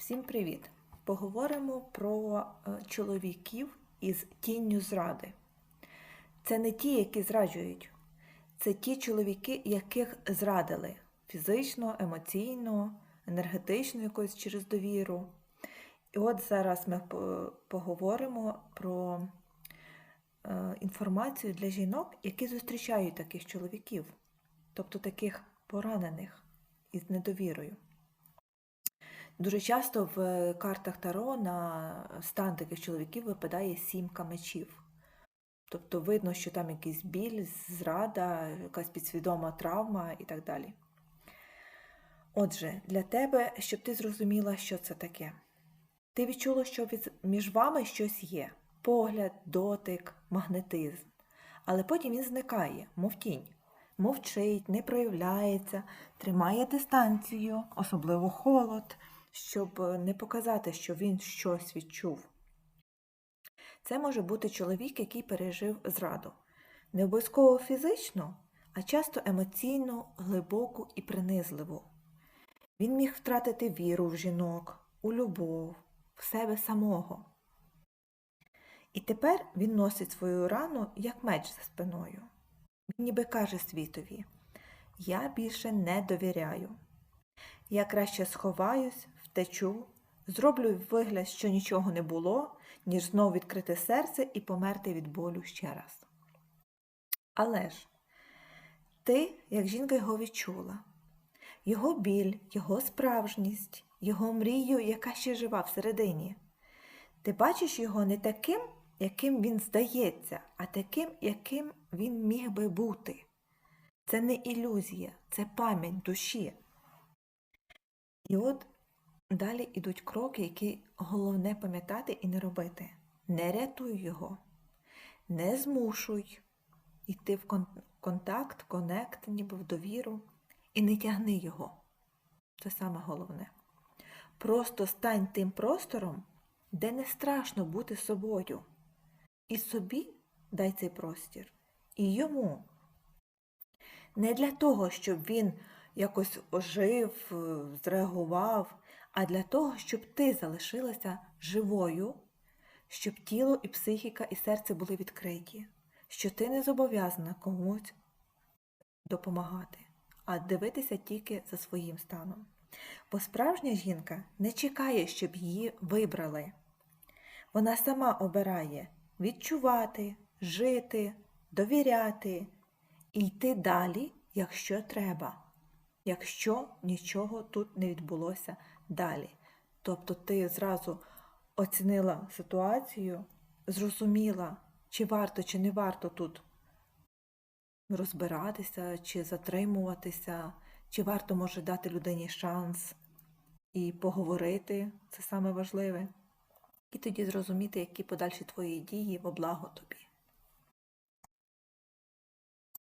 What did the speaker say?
Всім привіт! Поговоримо про е, чоловіків із тінню зради. Це не ті, які зраджують, це ті чоловіки, яких зрадили фізично, емоційно, енергетично якось через довіру. І от зараз ми поговоримо про е, інформацію для жінок, які зустрічають таких чоловіків, тобто таких поранених із недовірою. Дуже часто в картах Таро на стан таких чоловіків випадає сімка мечів. Тобто видно, що там якийсь біль, зрада, якась підсвідома травма і так далі. Отже, для тебе, щоб ти зрозуміла, що це таке. Ти відчула, що між вами щось є: погляд, дотик, магнетизм. Але потім він зникає, мов тінь. Мовчить, не проявляється, тримає дистанцію, особливо холод, щоб е, не показати, що він щось відчув. Це може бути чоловік, який пережив зраду. Не обов'язково фізично, а часто емоційно, глибоку і принизливу. Він міг втратити віру в жінок, у любов, в себе самого. І тепер він носить свою рану як меч за спиною. Він ніби каже світові: Я більше не довіряю. Я краще сховаюсь, втечу, зроблю вигляд, що нічого не було, ніж знов відкрити серце і померти від болю ще раз. Але ж ти, як жінка, його відчула, його біль, його справжність, його мрію, яка ще жива всередині. Ти бачиш його не таким, яким він здається, а таким, яким він міг би бути. Це не ілюзія, це пам'ять душі. І от далі йдуть кроки, які головне пам'ятати і не робити. Не рятуй його, не змушуй йти в контакт, конект, ніби в довіру, і не тягни його. Це саме головне. Просто стань тим простором, де не страшно бути собою. І собі дай цей простір, і йому. Не для того, щоб він якось ожив, зреагував, а для того, щоб ти залишилася живою, щоб тіло і психіка і серце були відкриті, що ти не зобов'язана комусь допомагати, а дивитися тільки за своїм станом. Бо справжня жінка не чекає, щоб її вибрали. Вона сама обирає відчувати, жити, довіряти і йти далі, якщо треба, якщо нічого тут не відбулося далі. Тобто ти зразу оцінила ситуацію, зрозуміла, чи варто, чи не варто тут розбиратися, чи затримуватися, чи варто може дати людині шанс і поговорити, це саме важливе. І тоді зрозуміти, які подальші твої дії во благо тобі.